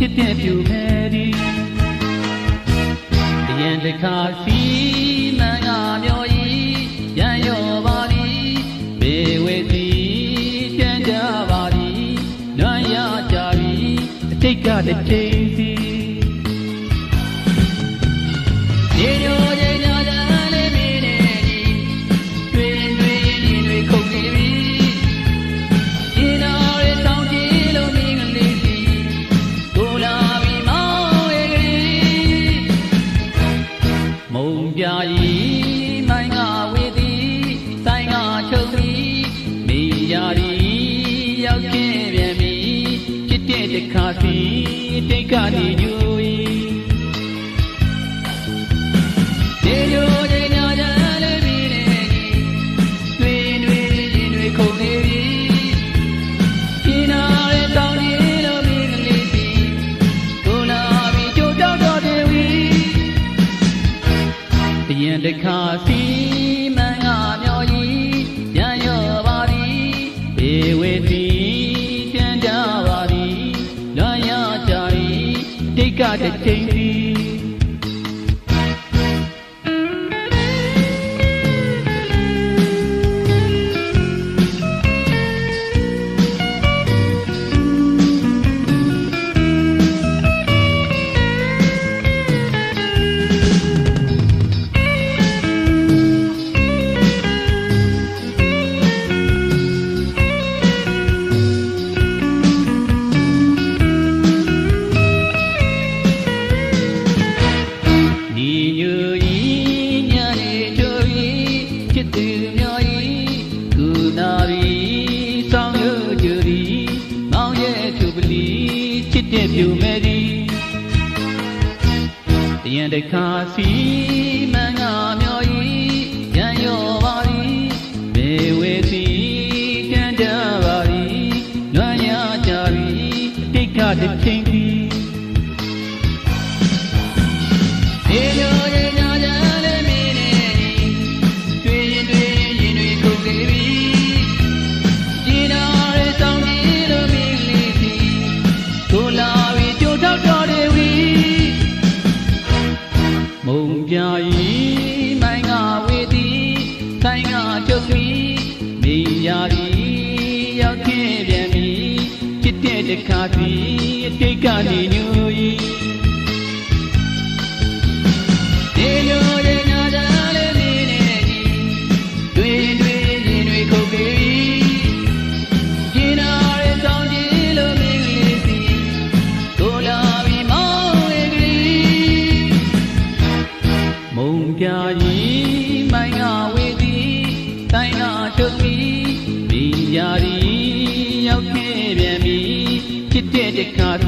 ဖြစ်ပြပြူမယ်ဒီတရန်တခါစီမံကမျောဤရန်ရောပါသည်ဘေဝေစီပြန်ကြပါသည်နွမ်းရကြပြီအတိတ်ကတစ်ချိန် ခါစီတိတ်ကနေညူ တိတ်ကတ သူမျိုးဤကုနာရီဆောင်းရကြရီမောင်ရဲ့သူပလီချစ်တဲ့ပြူမဲ့ဒီတရန်တခါစီမန်းကမျိုးဤရန်ရောပါရီဘေဝေစီတန်ကြပါရီလွမ်းရကြရီအတိတ်ကတစ်ချိန် ချစ်တဲ့တခါစီအတိတ်ကနေညူရီဒီလိုရင်ညာကြလေးမင်းနဲ့ကြီးတွေ့တွေ့ရင်တွေခုတ်ပြီးကျင်နာရဲတောင်းကြည့်လို့မင်းကလေးစီကိုလာပြီးမောင်းရဲ့ကလေးမုံပြာကြီးမိုင်းကဝေးသည်တိုင်းကချုပ်ပြီးမိယာရီရောက်ခဲ့ပြန်ပြီ ချစ်တဲ့တခါစီ